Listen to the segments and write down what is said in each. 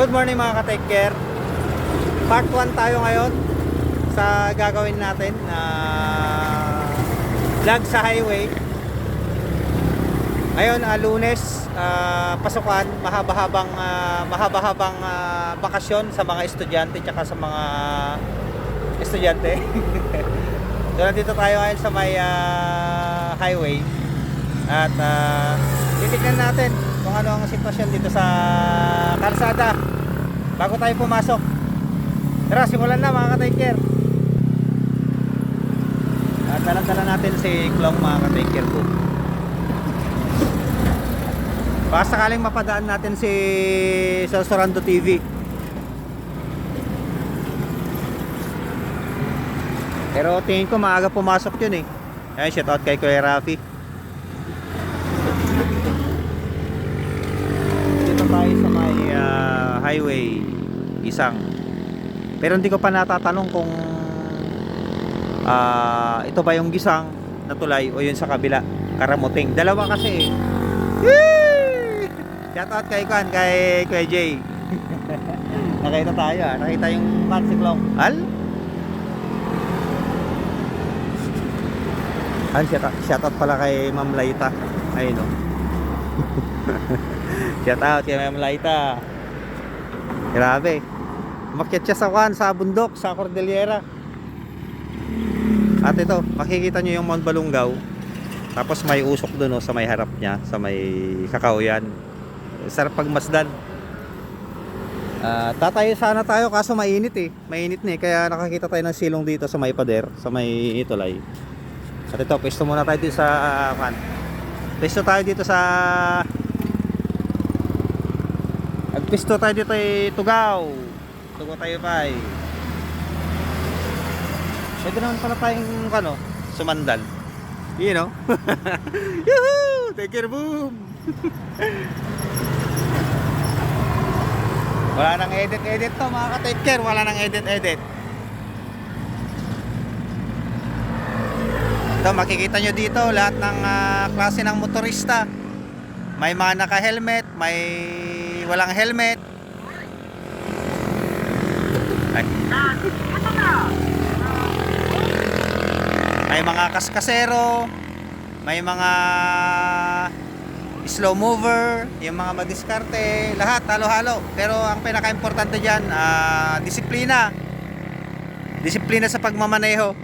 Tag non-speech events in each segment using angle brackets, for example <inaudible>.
Good morning mga ka-take care. Part 1 tayo ngayon sa gagawin natin na vlog sa highway. Ngayon, ah, lunes, ah, pasukan, mahaba-habang ah, mahaba-habang ah, bakasyon sa mga estudyante tsaka sa mga estudyante. <laughs> so nandito tayo ngayon sa may ah, highway at ah, titignan natin kung ano ang sitwasyon dito sa kalsada bago tayo pumasok. Tara, simulan na mga ka-taker. At dala-dala natin si Klong mga ka-taker ko. Baka sakaling mapadaan natin si sa Sorando TV. Pero tingin ko maaga pumasok yun eh. Ayan, shout out kay Kuya Rafi. Dito tayo sa may ah, highway isang. Pero hindi ko pa natatanong kung ah, ito ba yung gisang na tulay o yun sa kabila, karamuting. Dalawa kasi eh. Shout out kay Kwan, kay Kuya Jay. <laughs> Nakita tayo ah. Nakita yung Mansiklong. Al? Al, shout out, shout out pala kay Ma'am Laita. Ayun <laughs> o. shout out kay Ma'am Laita. Grabe. Umakyat siya sa Kwan, sa bundok, sa Cordillera. At ito, makikita nyo yung Mount Balungaw. Tapos may usok doon oh, sa may harap niya, sa may kakauyan. Sarap pagmasdan. Ah, tatayo sana tayo kaso mainit eh. Mainit na eh. Kaya nakakita tayo ng silong dito sa may pader, sa may tulay. At ito, pwesto muna tayo dito sa uh, kan. Pwesto tayo dito sa Nagpisto tayo dito ay Tugaw. Tugaw tayo pa eh. Pwede naman pala tayong ano, sumandal. You know? <laughs> Yuhuu! Take care, boom! <laughs> Wala nang edit-edit to mga ka-take care. Wala nang edit-edit. Ito, makikita nyo dito lahat ng ah, klase ng motorista. May mga naka-helmet, may walang helmet. Ay. May mga kaskasero, may mga slow mover, yung mga madiskarte, lahat halo-halo. Pero ang pinaka-importante diyan, ah, disiplina. Disiplina sa pagmamaneho.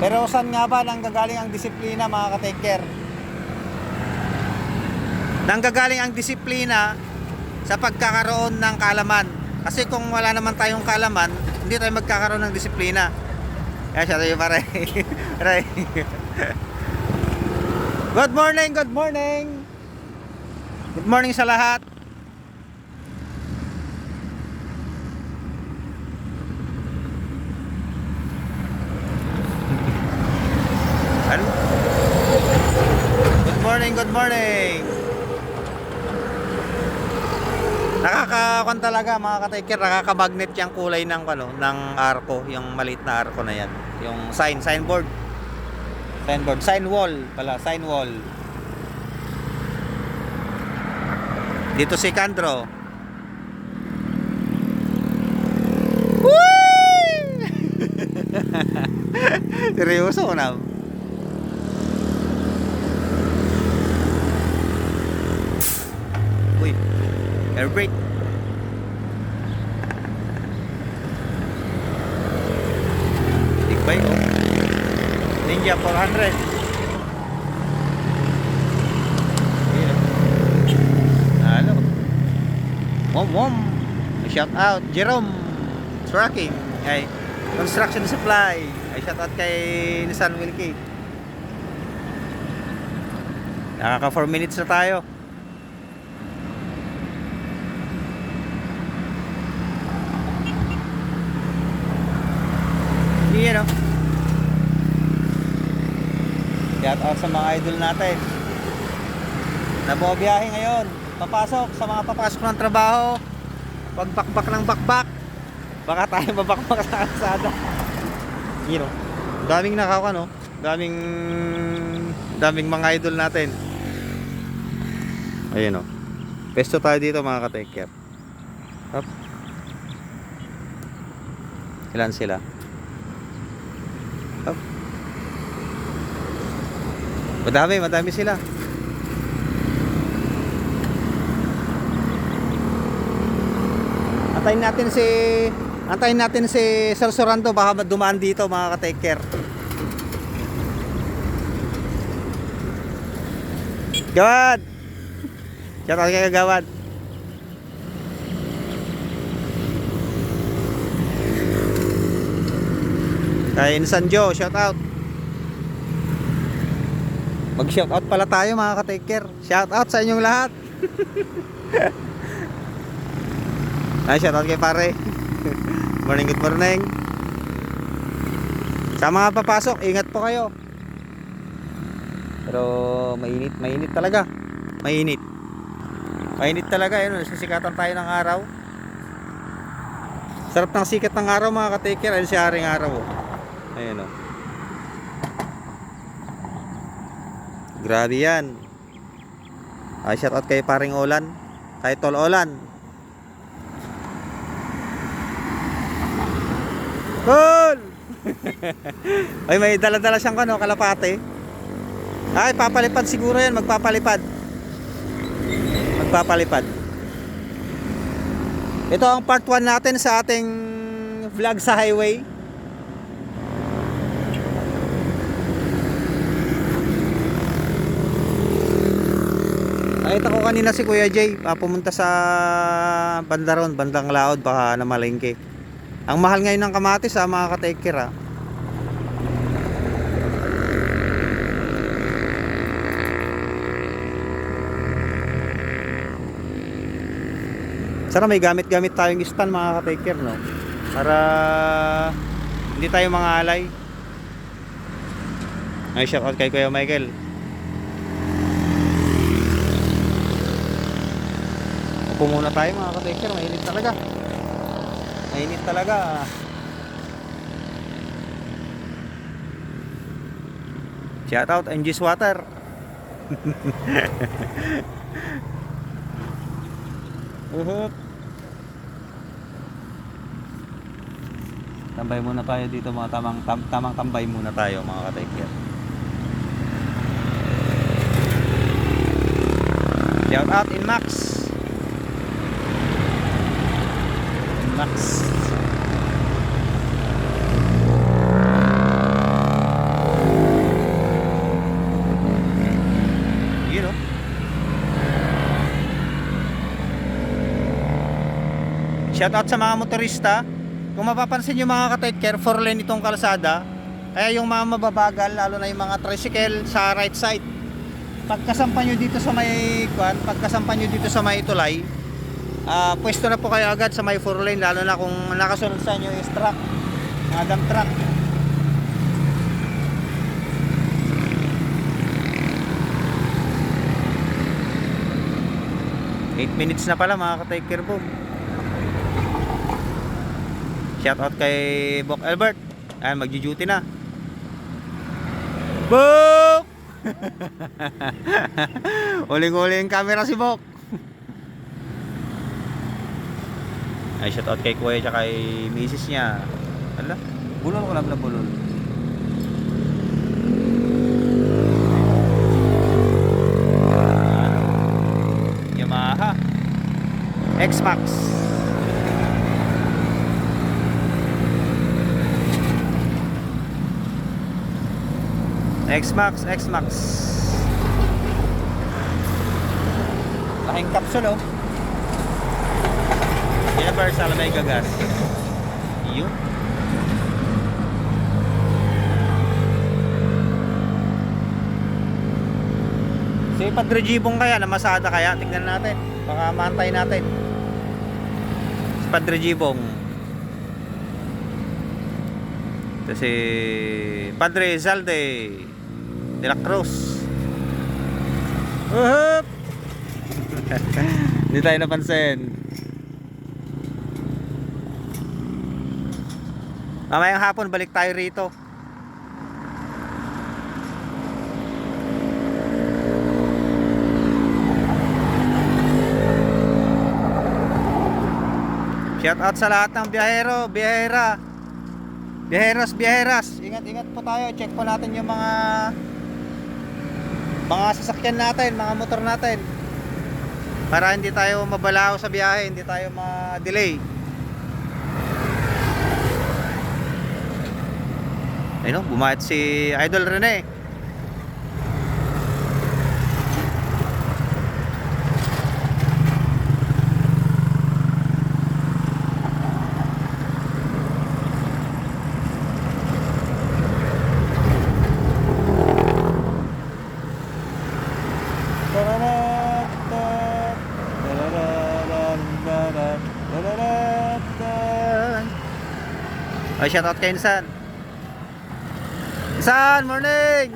Pero saan nga ba nanggagaling ang disiplina mga ka-take care? Nanggagaling ang disiplina sa pagkakaroon ng kalaman. Kasi kung wala naman tayong kalaman, hindi tayo magkakaroon ng disiplina. Kaya siya tayo pare. Pare. Good morning, good morning. Good morning sa lahat. <laughs> Ano? Good morning, good morning. Nakakakuan talaga mga ka-taker, nakaka-magnet yung kulay ng ano, ng arko, yung maliit na arko na yan. Yung sign, signboard. Signboard, sign wall pala, sign wall. Dito si Kandro. Whee! <laughs> Seryoso na. Air brake. Bike oh. Ninja 400. Ayan. Halo. Mom, mom. Shout out Jerome Trucking. Ay, Construction Supply. Ay, shout out kay Nissan Wilkie. Nakaka 4 minutes na tayo. Yan o. Shout out sa mga idol natin. Nabubiyahe ngayon. Papasok sa mga papasok ng trabaho. Pagbakbak ng bakbak. Baka tayo <laughs> babakbak sa kalsada. Yan o. Daming nakaka no. Daming daming mga idol natin. Ayun o. Pesto tayo dito mga ka-take care. Up. Ilan sila? Up. Madami, madami sila. Antayin natin si Antayin natin si Sir Sorando baka dumaan dito mga ka-take care. Gawad! Shout out Gawad. Kay Insan Joe, shout out. Mag shout out pala tayo mga ka-take care. Shout out sa inyong lahat. <laughs> Ay, shout out kay pare. <laughs> morning, good morning. Sa mga papasok, ingat po kayo. Pero mainit, mainit talaga. Mainit. Mainit talaga, yun, sisikatan tayo ng araw. Sarap ng sikat ng araw mga ka-take care. Ayun si Haring Araw. Oh. Ayun oh. Grabe yan. Ay, shout out kay paring Olan. Kay Tol Olan. Tol! <laughs> Ay, may dala-dala siyang ano, kalapate. Ay, papalipad siguro yan. Magpapalipad. Magpapalipad. Ito ang part 1 natin sa ating vlog sa highway. Nakita ko kanina si Kuya Jay, ah, pumunta sa banda ron, bandang laod, baka na malengke. Ang mahal ngayon ng kamatis sa mga ka-take care, ah. Sana may gamit-gamit tayong stand mga ka-take care, no? Para hindi tayo mga alay. Ay, shout out kay Kuya Michael. Upo muna tayo mga ka-take care, mainit talaga. Mainit talaga. Shout out NG's Water. <laughs> Uhop. Tambay muna tayo dito mga tamang tam, tamang tambay muna tayo mga ka-take care. Shout out in Max. In Max. Yun. Shout out sa mga motorista. Kung mapapansin nyo mga ka-take care, 4 lane itong kalsada. Kaya yung mga mababagal, lalo na yung mga tricycle sa right side. Pagkasampan nyo dito sa may kwan, pagkasampan nyo dito sa may tulay, ah pwesto na po kayo agad sa may 4 lane, lalo na kung nakasunod sa inyo is truck, mga truck. Eight minutes na pala mga ka-take care boom. Shout out kay Bok Albert. Ayan, magji-duty na. Bok! <laughs> Uling-uling camera si Bok. Ay, shout out kay Kuya tsaka kay misis niya. Ala, bulol ko lang na bulol. Yamaha X-Max X-Max, X-Max. Laking capsule oh. Universal may gagas. Yun. Si Padre kaya, namasada kaya, tignan natin. Baka maantay natin. Si Padre. Ito si Padre Zalde de la Cruz. Uhup! <laughs> Hindi tayo napansin. Mamayang hapon, balik tayo rito. Shout out sa lahat ng biyahero, biyahera. Biyaheros, biyaheras. Ingat, ingat po tayo. Check po natin yung mga mga sasakyan natin, mga motor natin. Para hindi tayo mabalao sa biyahe, hindi tayo ma-delay. Ayun, no, bumayat si Idol Rene. Ay, shout out kay Insan. Insan, morning!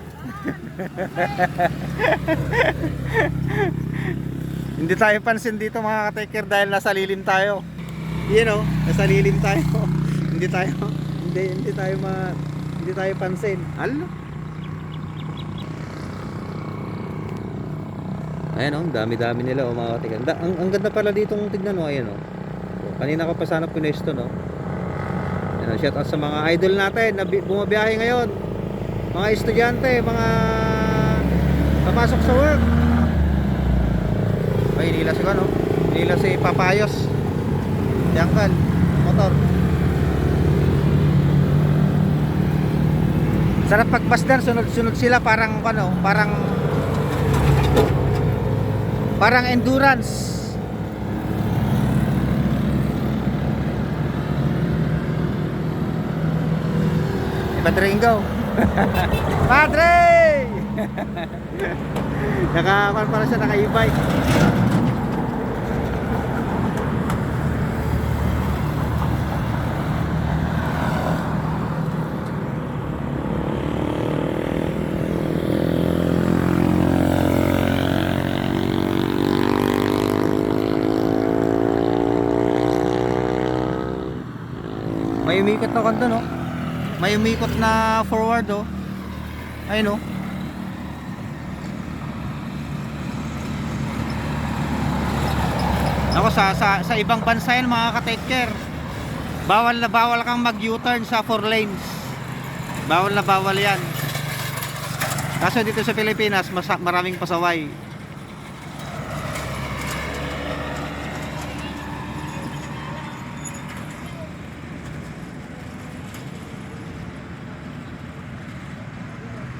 Hindi tayo pansin dito mga ka-taker dahil nasa lilim tayo. You know, nasa lilim tayo. <laughs> hindi tayo, hindi, hindi tayo ma, hindi tayo pansin. Alo? Ayan oh, dami-dami nila oh, mga katigan. Da, ang, ang ganda pala dito kung tignan mo, ayan oh. So, kanina ka pa sana pinesto, no? Ayan oh, shout out sa mga idol natin na bi- bumabiyahe ngayon. Mga estudyante, mga papasok sa work. Ay, nila si ano? Nila si Papayos. Uncle, motor. Sarap pagpasdan, sunod-sunod sila parang ano, parang Parang endurance. Padre Ingo. <laughs> Padre! <laughs> Naka, para siya naka e-bike. May umikot na kanto, no? May umikot na forward, oh. Ayun, oh. Ako sa, sa, sa ibang bansa yan mga ka-take care. Bawal na bawal kang mag-U-turn sa 4 lanes. Bawal na bawal yan. Kaso dito sa Pilipinas, mas, maraming pasaway.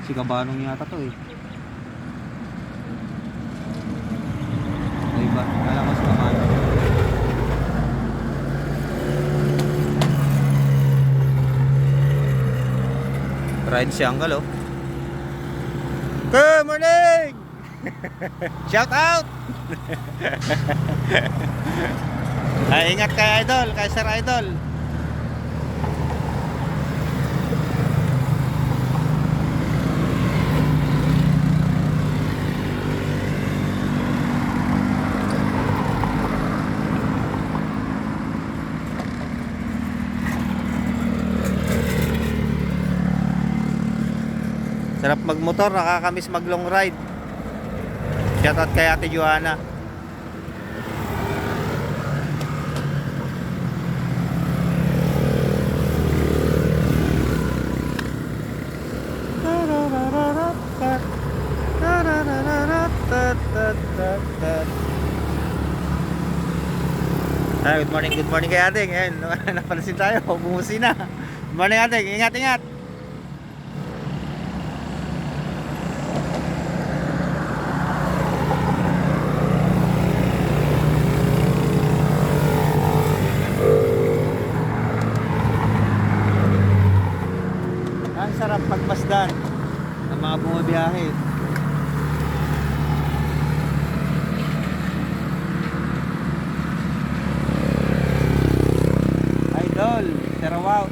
Si Kabanong yata to eh. Ay ba? Kala ko si Kabanong. Ride si Uncle oh. Good morning! <laughs> Shout out! Ay, <laughs> ingat kay Idol, kay Sir Idol. Sarap magmotor, nakakamiss mag long ride. Shoutout kay Ate Joanna. Ah, good morning, good morning kay Ating. Ayun, <laughs> napansin tayo, <laughs> bumusi na. Good morning Ating, ingat, ingat. Ang sarap pagmasdan ng bumabiyahe. Idol, Sarawaw.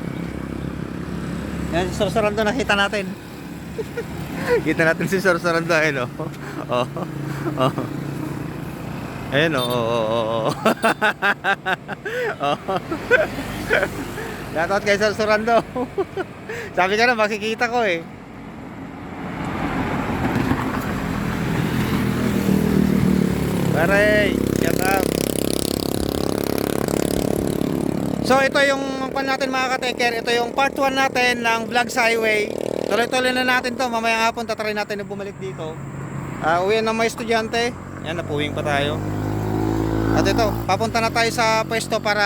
Yan, si Sir Sarando nakita natin. <laughs> Kita natin si Sir Sarando, ayun o. <laughs> Oh. Oh. Ayun o, oh, oh, oh, oh. oh. <laughs> Shoutout kay Sir Surando. Sabi ka na, makikita ko eh. Pare, shout out. So ito yung pan natin mga ka-taker, ito yung part 1 natin ng Vlogs Highway. Tuloy-tuloy na natin to, mamayang hapon tatry natin na bumalik dito. Ah, uwi ng mga estudyante. Yan, napuwing pa tayo. At ito, papunta na tayo sa pwesto para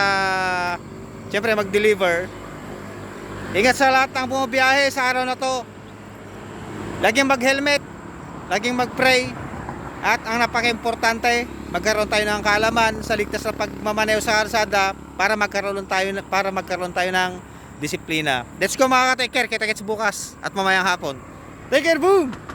siyempre mag-deliver. Ingat sa lahat ng bumabiyahe sa araw na to. Laging mag-helmet, laging mag-pray. At ang napaka-importante, magkaroon tayo ng kaalaman sa ligtas na pagmamaneho sa kalsada para magkaroon tayo para magkaroon tayo ng disiplina. Let's go mga ka-take care. Kita-kits bukas at mamayang hapon. Take care, boom!